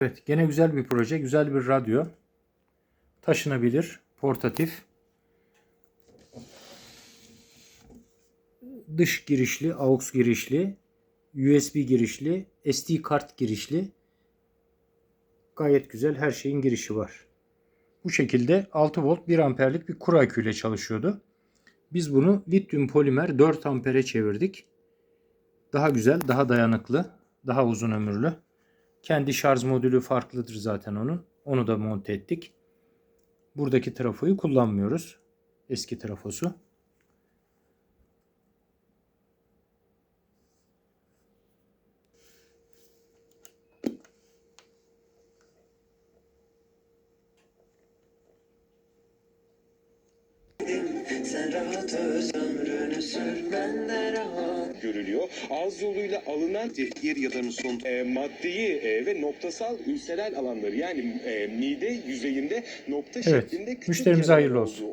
Evet, gene güzel bir proje, güzel bir radyo. Taşınabilir, portatif. Dış girişli, AUX girişli, USB girişli, SD kart girişli. Gayet güzel her şeyin girişi var. Bu şekilde 6 volt 1 amperlik bir kuru aküyle çalışıyordu. Biz bunu lityum polimer 4 ampere çevirdik. Daha güzel, daha dayanıklı, daha uzun ömürlü. Kendi şarj modülü farklıdır zaten onun. Onu da monte ettik. Buradaki trafoyu kullanmıyoruz. Eski trafosu. Sen rahat öz ömrünü sür ben de rahat görülüyor. Ağız yoluyla alınan Zehir ya da muson e, maddeyi e, ve noktasal ülseral alanları yani e, mide yüzeyinde nokta Evet, şeklinde küçük müşterimize hayırlı olsun.